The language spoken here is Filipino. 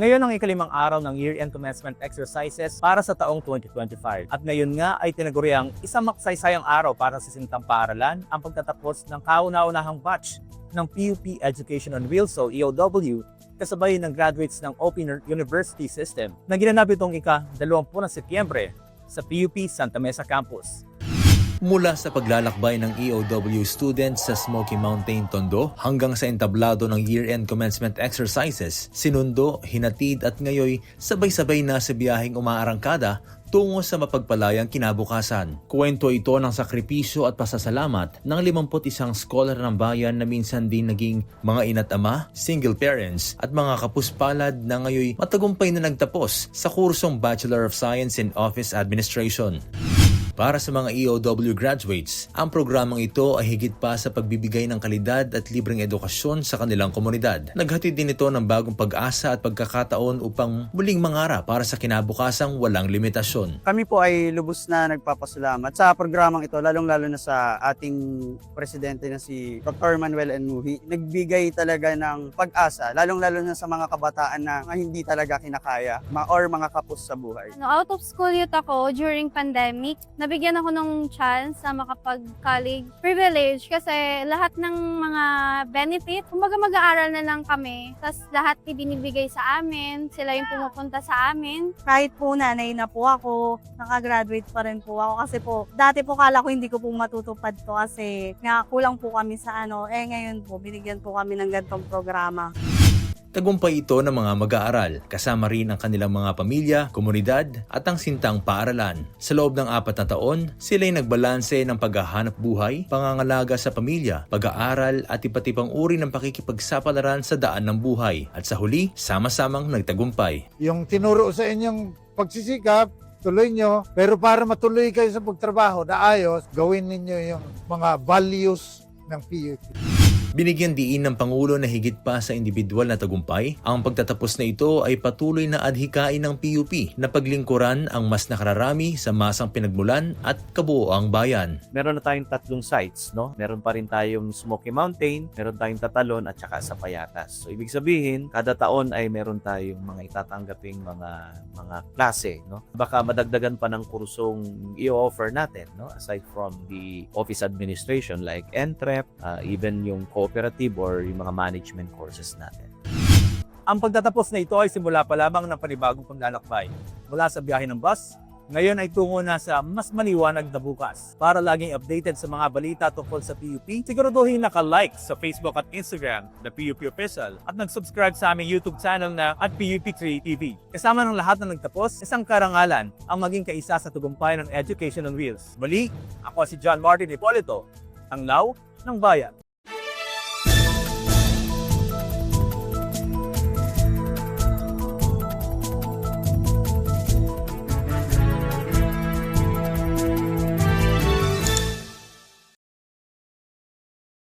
Ngayon ang ikalimang araw ng year-end commencement exercises para sa taong 2025. At ngayon nga ay tinaguriang isang makasaysayang araw para sa sintang paaralan ang pagtatapos ng kauna-unahang batch ng PUP Education on Wheels o EOW kasabay ng graduates ng Open University System na ginanap itong ika-20 ng Setyembre sa PUP Santa Mesa Campus. Mula sa paglalakbay ng EOW students sa Smoky Mountain, Tondo hanggang sa entablado ng year-end commencement exercises, sinundo, hinatid at ngayoy sabay-sabay na sa biyaheng umaarangkada tungo sa mapagpalayang kinabukasan. Kwento ito ng sakripisyo at pasasalamat ng 51 scholar ng bayan na minsan din naging mga ina't ama, single parents at mga kapuspalad na ngayoy matagumpay na nagtapos sa kursong Bachelor of Science in Office Administration. Para sa mga EOW graduates, ang programang ito ay higit pa sa pagbibigay ng kalidad at libreng edukasyon sa kanilang komunidad. Naghatid din ito ng bagong pag-asa at pagkakataon upang muling mangarap para sa kinabukasang walang limitasyon. Kami po ay lubos na nagpapasalamat sa programang ito, lalong-lalo na sa ating presidente na si Dr. Manuel N. Muhi. Nagbigay talaga ng pag-asa, lalong-lalo na sa mga kabataan na hindi talaga kinakaya ma- or mga kapos sa buhay. No, out of school youth ako during pandemic. Nabigyan ako ng chance na makapag-college privilege kasi lahat ng mga benefit, kumbaga mag-aaral na lang kami. Tapos lahat ibinibigay sa amin, sila yung pumupunta sa amin. kahit po nanay na po ako, nakagraduate pa rin po ako kasi po, dati po kala ko hindi ko po matutupad to kasi nga kulang po kami sa ano, eh ngayon po, binigyan po kami ng gantong programa. Tagumpay ito ng mga mag-aaral, kasama rin ang kanilang mga pamilya, komunidad at ang sintang paaralan. Sa loob ng apat na taon, sila'y nagbalanse ng paghahanap buhay, pangangalaga sa pamilya, pag-aaral at iba't ibang uri ng pakikipagsapalaran sa daan ng buhay. At sa huli, sama-samang nagtagumpay. yung tinuro sa inyong pagsisikap, tuloy nyo. Pero para matuloy kayo sa pagtrabaho na ayos, gawin ninyo yung mga values ng PUP. Binigyan diin ng Pangulo na higit pa sa individual na tagumpay, ang pagtatapos na ito ay patuloy na adhikain ng PUP na paglingkuran ang mas nakararami sa masang pinagmulan at kabuoang bayan. Meron na tayong tatlong sites, no? Meron pa rin tayong Smoky Mountain, meron tayong Tatalon at saka sa Payatas. So ibig sabihin, kada taon ay meron tayong mga itatanggaping mga mga klase, no? Baka madagdagan pa ng kursong i-offer natin, no? Aside from the office administration like NTREP, uh, even yung cooperative or yung mga management courses natin. Ang pagtatapos na ito ay simula pa lamang ng panibagong paglalakbay. Mula sa biyahe ng bus, ngayon ay tungo na sa mas maliwanag na bukas. Para laging updated sa mga balita tungkol sa PUP, siguraduhin naka-like sa Facebook at Instagram na PUP Official at nag-subscribe sa aming YouTube channel na at PUP3 TV. Kasama ng lahat na nagtapos, isang karangalan ang maging kaisa sa tugumpay ng Education on Wheels. Muli, ako si John Martin Hipolito, ang Law ng Bayan.